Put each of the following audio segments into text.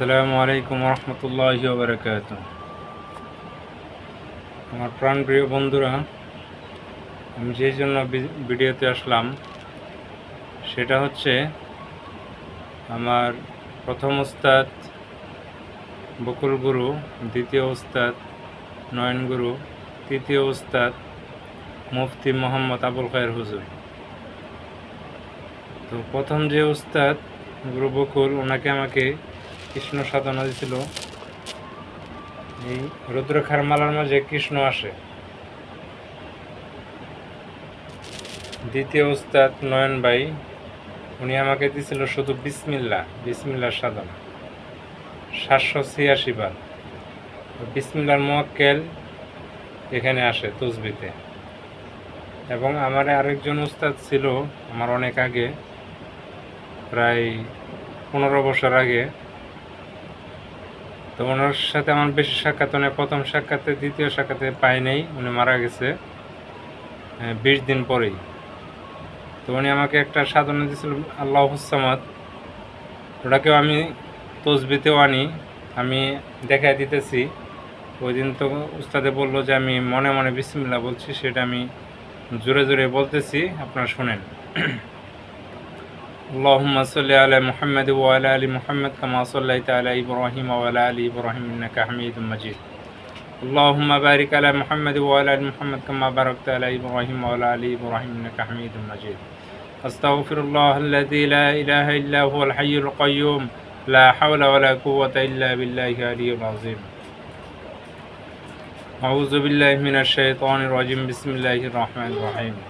আসসালামু আলাইকুম রহমতুল্লাহ বারকাত আমার প্রাণ প্রিয় বন্ধুরা, আমি যেই জন্য ভিডিওতে আসলাম, সেটা হচ্ছে আমার প্রথম ওস্তাদ বকুল গুরু, দ্বিতীয় ওস্তাদ নয়ন গুরু, তৃতীয় ওস্তাদ মুফতি মোহাম্মদ আবুল খায়ের হুজুর। তো প্রথম যে উস্তাদ গুরু বকুল, ওনাকে আমাকে কৃষ্ণ সাধনা দিয়েছিল এই রুদ্রখার মালার মাঝে কৃষ্ণ আসে। দ্বিতীয় উস্তাদ নয়ন ভাই, উনি আমাকে দিয়েছিল শুধু বিসমিল্লা বিসমিল্লার সাধনা। সাতশো ছিয়াশি বার। বিসমিল্লার মোয়াক্কেল এখানে আসে তুসবিতে। এবং আমার আরেকজন উস্তাদ ছিল, আমার অনেক আগে, প্রায় পনেরো বছর আগে তো ওনার সাথে আমার বেশি সাক্ষাৎ মানে প্রথম সাক্ষাতে, দ্বিতীয় সাক্ষাতে পাই নাই, উনি মারা গেছে বিশ দিন পরেই। তো উনি আমাকে একটা সাধনা দিয়েছিল, আল্লাহ হুসামাদ ওটাকেও আমি তসবিতেও আনি, আমি দেখাই দিতেছি। ওই দিন তো উস্তাদে বলল যে, আমি মনে মনে বিসমিল্লা বলছি, সেটা আমি জোরে জোরে বলতেছি, আপনারা শোনেন। اللهم صل على محمد وعلى آل محمد كما صليت على إبراهيم وعلى آل إبراهيم إنك حميد مجيد. اللهم بارك على محمد وعلى آل محمد كما باركت على إبراهيم وعلى آل إبراهيم إنك حميد مجيد. أستغفر الله الذي لا إله إلا هو الحي القيوم. لا حول ولا قوة إلا بالله العلي العظيم. أعوذ بالله من الشيطان الرجيم. بسم الله الرحمن الرحيم.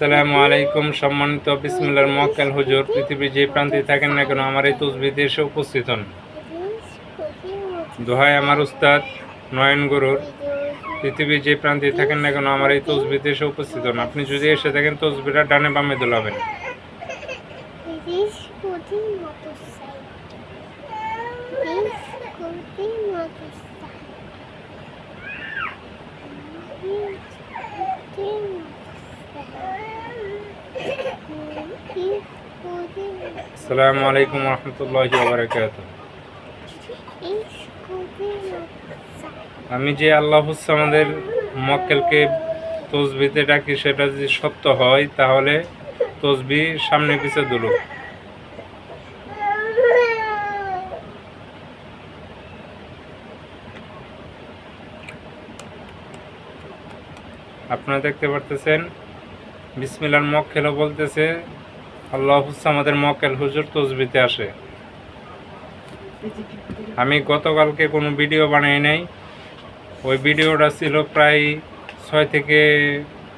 আসসালামু আলাইকুম, সম্মানিত বিসমিল্লার মক্কাল হুজুর, পৃথিবীর যে প্রান্তে থাকেন না কেন, আমার এই তসবিতে এসে উপস্থিত হন। দোহাই আমার উস্তাদ নয়ন গুরুর, পৃথিবীর যে প্রান্তে থাকেন না কেন, আমার এই তসবিতে এসে উপস্থিত হন। আপনি যদি এসে থাকেন তসবিটা ডানে বামে দোলাবেন। আসসালামু আলাইকুম রহমতুল্লাহ বারাকাত আমি যে আল্লাহ আমাদের মক্কেলকে তসবিতে ডাকি, সেটা যদি সত্য হয়, তাহলে তসবি সামনে পিছে দুলুক। আপনারা দেখতে পারতেছেন, বিসমিল্লার মক্কেলও বলতেছে আল্লাহ আমাদের মক্কেল হুজুর তসবিতে আসে। আমি গতকালকে কোনো ভিডিও বানাই নাই। ওই ভিডিওটা ছিল প্রায় ছয় থেকে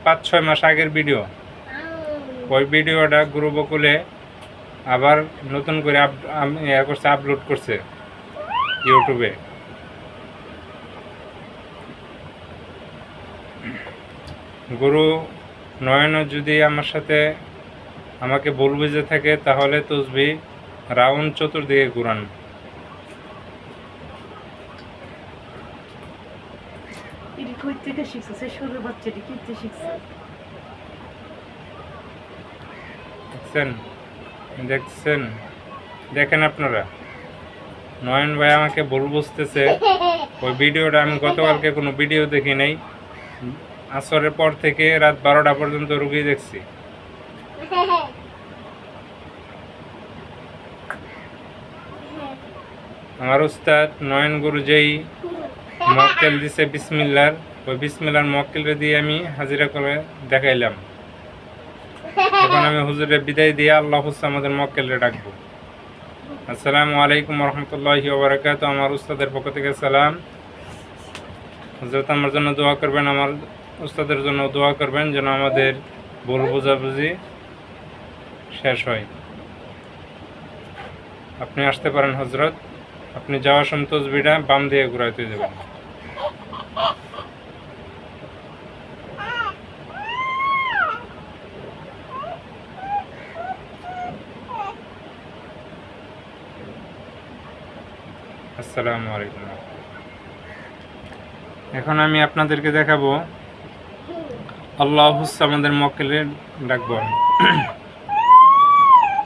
পাঁচ, ছয় মাস আগের ভিডিও। ওই ভিডিওটা গুরু বকুলে আবার নতুন করে আপ- আম- করছে আপলোড করছে ইউটিউবে। গুরু নয়ন যদি আমার সাথে আমাকে ভুল বুঝে থাকে তাহলে তসবি রাউন্ড চতুর্দিকে ঘুরান। দেখছেন? দেখেন আপনারা। নয়ন ভাই আমাকে ভুল বুঝতেছে। ওই ভিডিওটা আমি গতকালকে কোনো ভিডিও দেখি নাই। আসরের পর থেকে রাত বারোটা পর্যন্ত রুগী দেখছি। আমার উস্তাদ নয়ন গুরু যেই মক্কেল দিছে বিসমিল্লার, ওই বিসমিল্লার মক্কেলরে দিয়ে আমি হাজিরা করে দেখাইলাম। এখন আমি হুজুরের বিদায় দিয়ে আল্লাহ হুসা আমাদের মক্কেলরে ডাকবো। আসসালামু আলাইকুম রহমতুল্লাহি ওবরাকাত, আমার উস্তাদের পক্ষ থেকে সালাম। হজরত আমার জন্য দোয়া করবেন, আমার উস্তাদের জন্য দোয়া করবেন, যেন আমাদের ভুল বোঝাবুঝি শেষ হয়। আপনি আসতে পারেন হজরত আপনি যাওয়ার সময় তসবিটা বাম দিয়ে ঘুরাইতে যাবেন আসসালামু আলাইকুম। এখন আমি আপনাদেরকে দেখাবো। আল্লাহ আমাদের মক্কেলের ডাকবো আমি